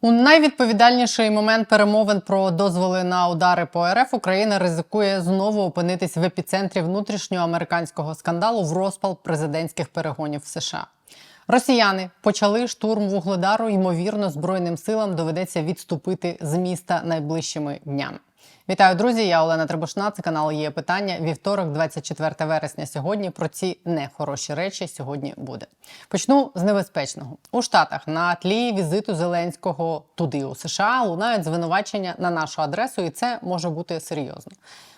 У найвідповідальніший момент перемовин про дозволи на удари по РФ Україна ризикує знову опинитись в епіцентрі внутрішнього американського скандалу в розпал президентських перегонів в США. Росіяни почали штурм вугледару. Ймовірно, збройним силам доведеться відступити з міста найближчими днями. Вітаю, друзі! Я Олена Требушна. Це канал є питання. Вівторок, 24 вересня. Сьогодні про ці нехороші речі сьогодні буде. Почну з небезпечного у Штатах на тлі візиту Зеленського туди у США лунають звинувачення на нашу адресу, і це може бути серйозно.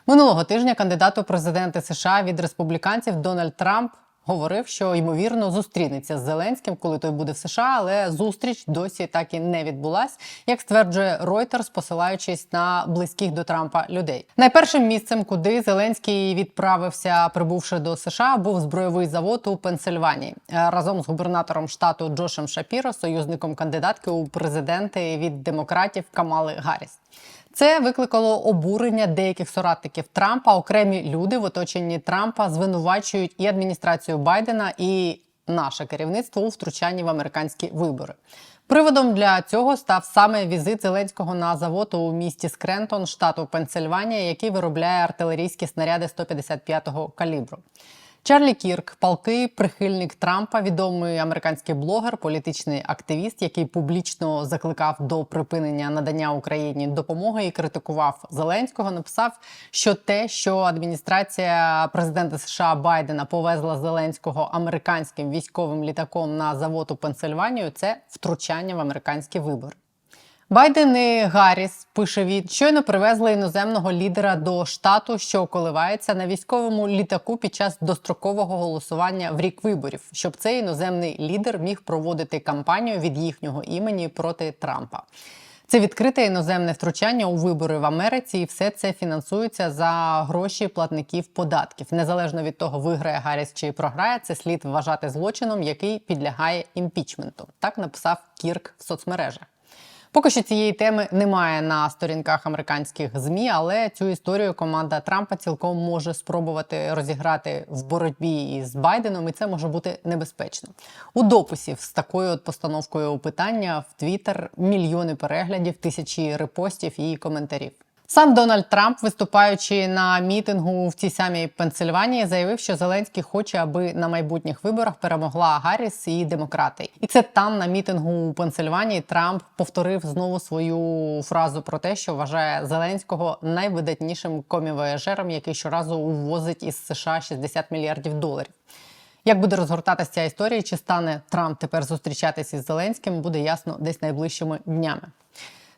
Минулого тижня кандидат у президенти США від республіканців Дональд Трамп говорив, що ймовірно зустрінеться з Зеленським, коли той буде в США, але зустріч досі так і не відбулась, як стверджує Reuters, посилаючись на близьких до Трампа людей. Найпершим місцем, куди Зеленський відправився, прибувши до США, був збройовий завод у Пенсильванії Е, разом з губернатором штату Джошем Шапіро, союзником кандидатки у президенти від демократів Камали Гарріс. Це викликало обурення деяких соратників Трампа. Окремі люди в оточенні Трампа звинувачують і адміністрацію Байдена, і наше керівництво у втручанні в американські вибори. Приводом для цього став саме візит Зеленського на завод у місті Скрентон, штату Пенсильванія, який виробляє артилерійські снаряди 155-го калібру. Чарлі Кірк, палкий прихильник Трампа, відомий американський блогер, політичний активіст, який публічно закликав до припинення надання Україні допомоги і критикував Зеленського, написав, що те, що адміністрація президента США Байдена повезла Зеленського американським військовим літаком на завод у Пенсильванію, це втручання в американські вибори. Байден і Гарріс пише він, щойно привезли іноземного лідера до штату, що коливається на військовому літаку під час дострокового голосування в рік виборів, щоб цей іноземний лідер міг проводити кампанію від їхнього імені проти Трампа. Це відкрите іноземне втручання у вибори в Америці, і все це фінансується за гроші платників податків. Незалежно від того, виграє Гарріс чи програє, це слід вважати злочином, який підлягає імпічменту. Так написав Кірк в соцмережах. Поки що цієї теми немає на сторінках американських змі, але цю історію команда Трампа цілком може спробувати розіграти в боротьбі із Байденом, і це може бути небезпечно. У дописів з такою от постановкою питання в Твіттер мільйони переглядів, тисячі репостів і коментарів. Сам Дональд Трамп, виступаючи на мітингу в цій самій Пенсильванії, заявив, що Зеленський хоче, аби на майбутніх виборах перемогла Гарріс і демократи. І це там на мітингу у Пенсильванії Трамп повторив знову свою фразу про те, що вважає Зеленського найвидатнішим комівояжером, який щоразу увозить із США 60 мільярдів доларів. Як буде розгортатися ця історія? Чи стане Трамп тепер зустрічатися із Зеленським? Буде ясно десь найближчими днями.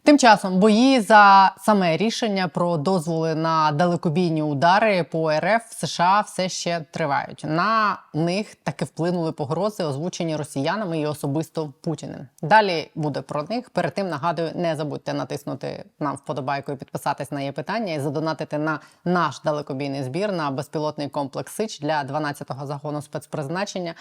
Тим часом бої за саме рішення про дозволи на далекобійні удари по РФ в США все ще тривають. На них таки вплинули погрози, озвучені росіянами і особисто Путіним. Далі буде про них. Перед тим нагадую, не забудьте натиснути нам вподобайку і підписатись на є питання і задонатити на наш далекобійний збір на безпілотний комплекс Сич для 12-го загону спецпризначення.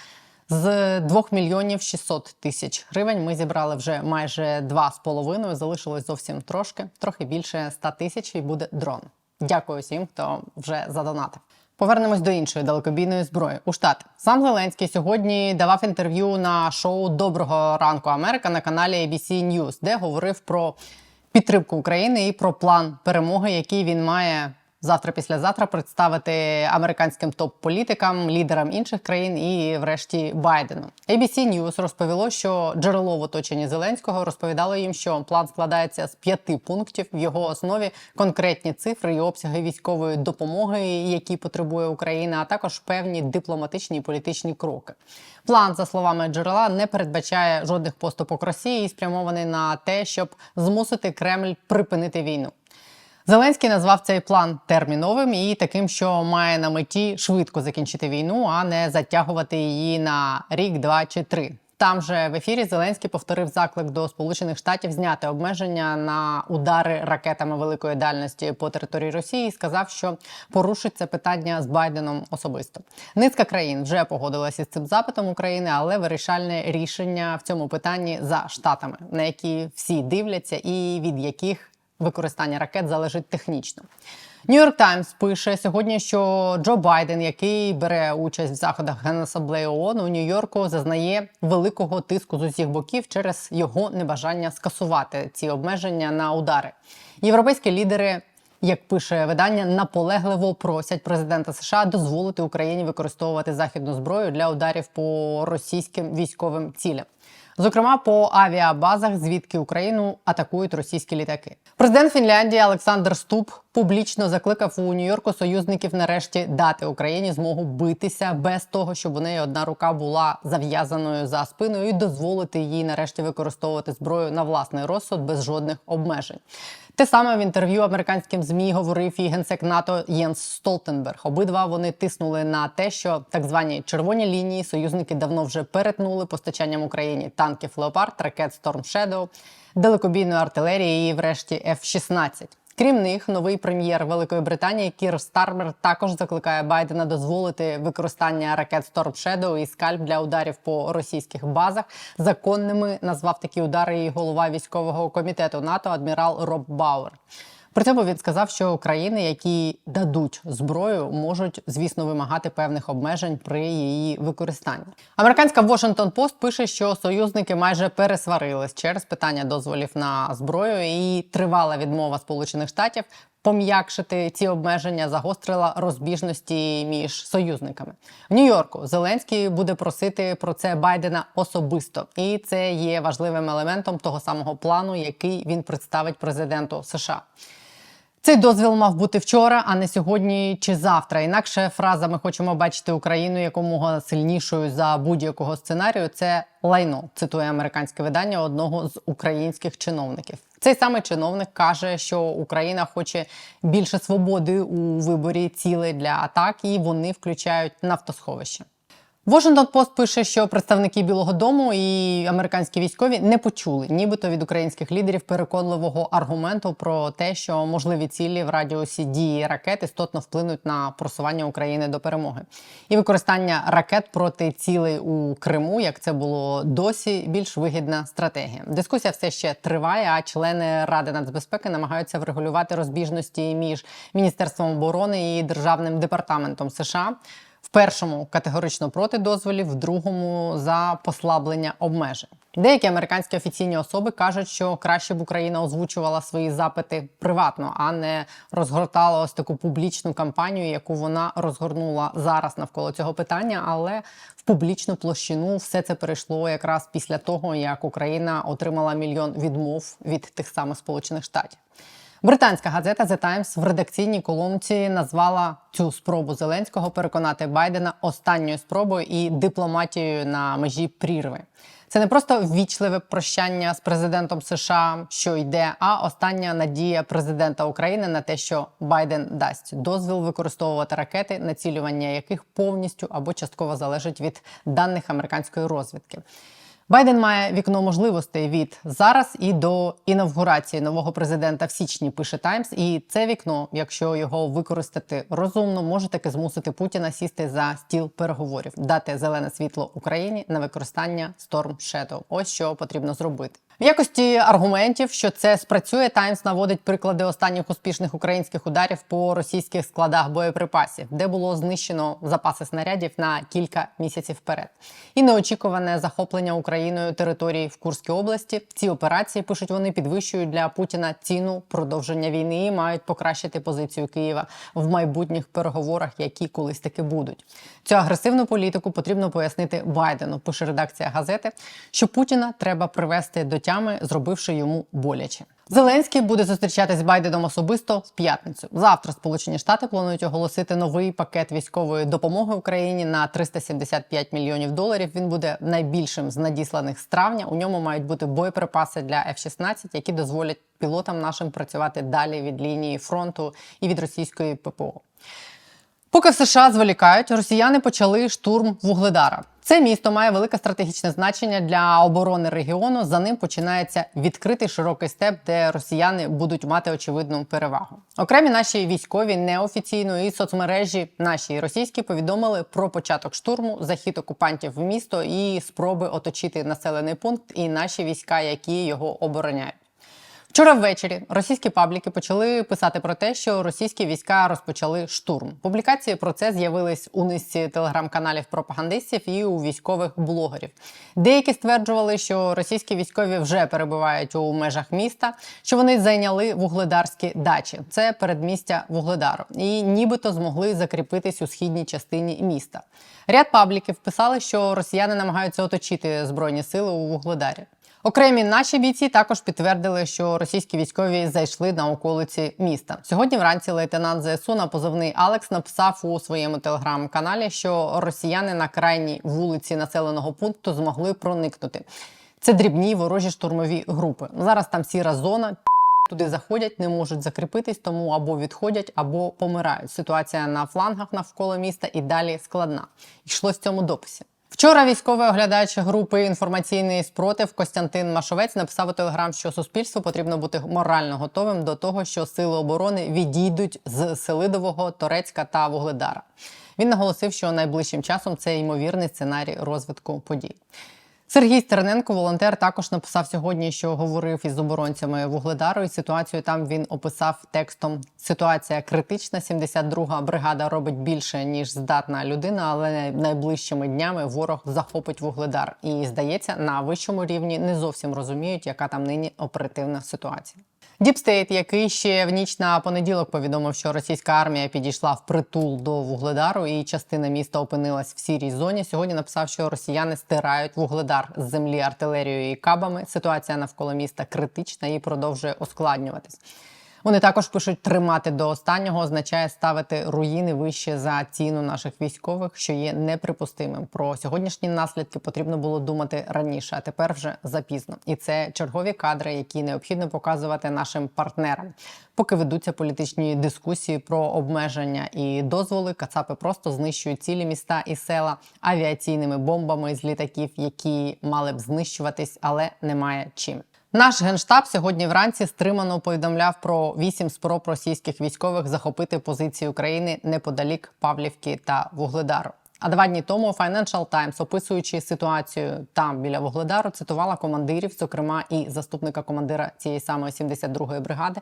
З 2 мільйонів 600 тисяч гривень ми зібрали вже майже 2,5, залишилось зовсім трошки, трохи більше 100 тисяч і буде дрон. Дякую всім, хто вже задонатив. Повернемось до іншої далекобійної зброї у штати. Сам Зеленський сьогодні давав інтерв'ю на шоу Доброго ранку Америка на каналі ABC News, де говорив про підтримку України і про план перемоги, який він має завтра, післязавтра представити американським топ-політикам, лідерам інших країн і, врешті, Байдену. ABC News розповіло, що джерело в оточенні Зеленського розповідало їм, що план складається з п'яти пунктів. В його основі конкретні цифри і обсяги військової допомоги, які потребує Україна, а також певні дипломатичні і політичні кроки. План, за словами джерела, не передбачає жодних поступок Росії і спрямований на те, щоб змусити Кремль припинити війну. Зеленський назвав цей план терміновим і таким, що має на меті швидко закінчити війну, а не затягувати її на рік, два чи три. Там же в ефірі Зеленський повторив заклик до Сполучених Штатів зняти обмеження на удари ракетами великої дальності по території Росії. і Сказав, що порушить це питання з Байденом особисто. Низка країн вже погодилася з цим запитом України, але вирішальне рішення в цьому питанні за штатами, на які всі дивляться, і від яких використання ракет залежить технічно. Нью-Йорк Таймс пише сьогодні, що Джо Байден, який бере участь в заходах Генасамблеї ООН у Нью-Йорку, зазнає великого тиску з усіх боків через його небажання скасувати ці обмеження на удари. Європейські лідери як пише видання, наполегливо просять президента США дозволити Україні використовувати західну зброю для ударів по російським військовим цілям. Зокрема, по авіабазах, звідки Україну атакують російські літаки. Президент Фінляндії Олександр Ступ публічно закликав у Нью-Йорку союзників нарешті дати Україні змогу битися без того, щоб у неї одна рука була зав'язаною за спиною, і дозволити їй нарешті використовувати зброю на власний розсуд без жодних обмежень. Те саме в інтерв'ю американським змі говорив і генсек НАТО Єнс Столтенберг. Обидва вони тиснули на те, що так звані червоні лінії союзники давно вже перетнули постачанням Україні танків Леопард, ракет Storm Shadow, далекобійної артилерії і, врешті, F-16. Крім них, новий прем'єр Великої Британії Кір Стармер також закликає Байдена дозволити використання ракет Storm Shadow і скальп для ударів по російських базах. Законними назвав такі удари і голова військового комітету НАТО адмірал Роб Бауер. При цьому він сказав, що країни, які дадуть зброю, можуть, звісно, вимагати певних обмежень при її використанні. Американська Washington Post пише, що союзники майже пересварились через питання дозволів на зброю, і тривала відмова Сполучених Штатів пом'якшити ці обмеження загострила розбіжності між союзниками в Нью-Йорку. Зеленський буде просити про це Байдена особисто, і це є важливим елементом того самого плану, який він представить президенту США. Цей дозвіл мав бути вчора, а не сьогодні чи завтра. Інакше фраза Ми хочемо бачити Україну якомога сильнішою за будь-якого сценарію. Це лайно цитує американське видання одного з українських чиновників. Цей самий чиновник каже, що Україна хоче більше свободи у виборі цілей для атак, і вони включають нафтосховище. Washington Post пише, що представники Білого Дому і американські військові не почули, нібито від українських лідерів переконливого аргументу про те, що можливі цілі в радіусі дії ракет істотно вплинуть на просування України до перемоги, і використання ракет проти цілей у Криму, як це було досі, більш вигідна стратегія. Дискусія все ще триває. А члени Ради нацбезпеки намагаються врегулювати розбіжності між міністерством оборони і державним департаментом США. В першому категорично проти дозволів, в другому за послаблення обмежень. Деякі американські офіційні особи кажуть, що краще б Україна озвучувала свої запити приватно, а не розгортала ось таку публічну кампанію, яку вона розгорнула зараз навколо цього питання. Але в публічну площину все це перейшло якраз після того, як Україна отримала мільйон відмов від тих самих Сполучених Штатів. Британська газета The Times в редакційній колонці назвала цю спробу Зеленського переконати Байдена останньою спробою і дипломатією на межі прірви. Це не просто ввічливе прощання з президентом США, що йде, а остання надія президента України на те, що Байден дасть дозвіл використовувати ракети, націлювання яких повністю або частково залежить від даних американської розвідки. Байден має вікно можливостей від зараз і до інавгурації нового президента в січні. Пише Таймс, і це вікно, якщо його використати розумно, може таки змусити Путіна сісти за стіл переговорів, дати зелене світло Україні на використання Storm Shadow. Ось що потрібно зробити. В якості аргументів, що це спрацює, Таймс наводить приклади останніх успішних українських ударів по російських складах боєприпасів, де було знищено запаси снарядів на кілька місяців вперед, і неочікуване захоплення Україною території в Курській області. Ці операції пишуть вони підвищують для Путіна ціну продовження війни і мають покращити позицію Києва в майбутніх переговорах, які колись таки будуть. Цю агресивну політику потрібно пояснити Байдену. Пише редакція газети, що Путіна треба привести до тями, зробивши йому боляче. Зеленський буде зустрічатись з Байденом особисто в п'ятницю. Завтра Сполучені Штати планують оголосити новий пакет військової допомоги Україні на 375 мільйонів доларів. Він буде найбільшим з надісланих з травня. У ньому мають бути боєприпаси для F-16, які дозволять пілотам нашим працювати далі від лінії фронту і від російської ППО. Поки в США зволікають, росіяни почали штурм Вугледара. Це місто має велике стратегічне значення для оборони регіону. За ним починається відкритий широкий степ, де росіяни будуть мати очевидну перевагу. Окремі наші військові неофіційно і соцмережі наші російські повідомили про початок штурму, захід окупантів в місто і спроби оточити населений пункт і наші війська, які його обороняють. Вчора ввечері російські пабліки почали писати про те, що російські війська розпочали штурм. Публікації про це з'явились у низці телеграм-каналів пропагандистів і у військових блогерів. Деякі стверджували, що російські військові вже перебувають у межах міста, що вони зайняли вугледарські дачі. Це передмістя Вугледару, і нібито змогли закріпитись у східній частині міста. Ряд пабліків писали, що росіяни намагаються оточити збройні сили у Вугледарі. Окремі наші бійці також підтвердили, що російські військові зайшли на околиці міста. Сьогодні вранці лейтенант ЗСУ на позивний Алекс написав у своєму телеграм-каналі, що росіяни на крайній вулиці населеного пункту змогли проникнути. Це дрібні ворожі штурмові групи. Зараз там сіра зона. Туди заходять, не можуть закріпитись, тому або відходять, або помирають. Ситуація на флангах навколо міста і далі складна. Йшлось в цьому дописі. Вчора військовий оглядач групи інформаційний спротив Костянтин Машовець написав у телеграм, що суспільству потрібно бути морально готовим до того, що сили оборони відійдуть з Селидового, Торецька та Вугледара. Він наголосив, що найближчим часом це ймовірний сценарій розвитку подій. Сергій Стерненко, волонтер, також написав сьогодні, що говорив із оборонцями Вугледару. І ситуацію там він описав текстом. Ситуація критична. 72-га бригада робить більше ніж здатна людина, але найближчими днями ворог захопить вугледар. І здається, на вищому рівні не зовсім розуміють, яка там нині оперативна ситуація. Діпстейт, який ще в ніч на понеділок повідомив, що російська армія підійшла в притул до вугледару, і частина міста опинилась в сірій зоні. Сьогодні написав, що росіяни стирають вугледар з землі артилерією і кабами. Ситуація навколо міста критична і продовжує ускладнюватись. Вони також пишуть, тримати до останнього означає ставити руїни вище за ціну наших військових, що є неприпустимим. Про сьогоднішні наслідки потрібно було думати раніше, а тепер вже запізно. І це чергові кадри, які необхідно показувати нашим партнерам. Поки ведуться політичні дискусії про обмеження і дозволи, кацапи просто знищують цілі міста і села авіаційними бомбами з літаків, які мали б знищуватись, але немає чим. Наш генштаб сьогодні вранці стримано повідомляв про вісім спроб російських військових захопити позиції України неподалік Павлівки та Вугледару. А два дні тому Financial Times, описуючи ситуацію там біля Вугледару, цитувала командирів, зокрема і заступника командира цієї самої 72-ї бригади.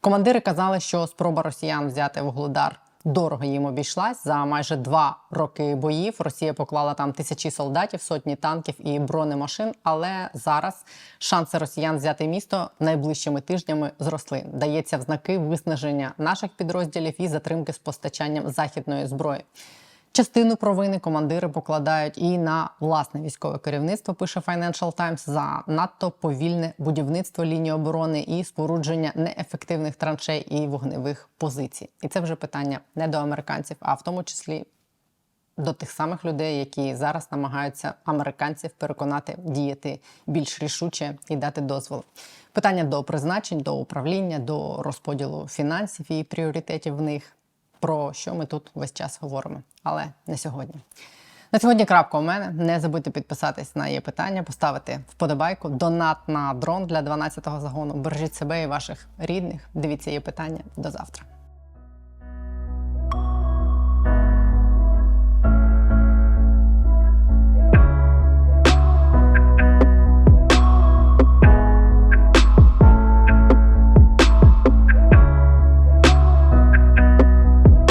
Командири казали, що спроба росіян взяти Вугледар дорого їм обійшлась за майже два роки боїв. Росія поклала там тисячі солдатів, сотні танків і бронемашин. Але зараз шанси росіян взяти місто найближчими тижнями зросли. Дається в знаки виснаження наших підрозділів і затримки з постачанням західної зброї. Частину провини командири покладають і на власне військове керівництво. Пише Financial Times, за надто повільне будівництво лінії оборони і спорудження неефективних траншей і вогневих позицій. І це вже питання не до американців, а в тому числі до тих самих людей, які зараз намагаються американців переконати діяти більш рішуче і дати дозвол. Питання до призначень, до управління, до розподілу фінансів і пріоритетів в них про що ми тут весь час говоримо, але не сьогодні. На сьогодні крапка у мене. Не забудьте підписатись на її питання, поставити вподобайку, донат на дрон для 12-го загону. Бережіть себе і ваших рідних. Дивіться її питання. До завтра.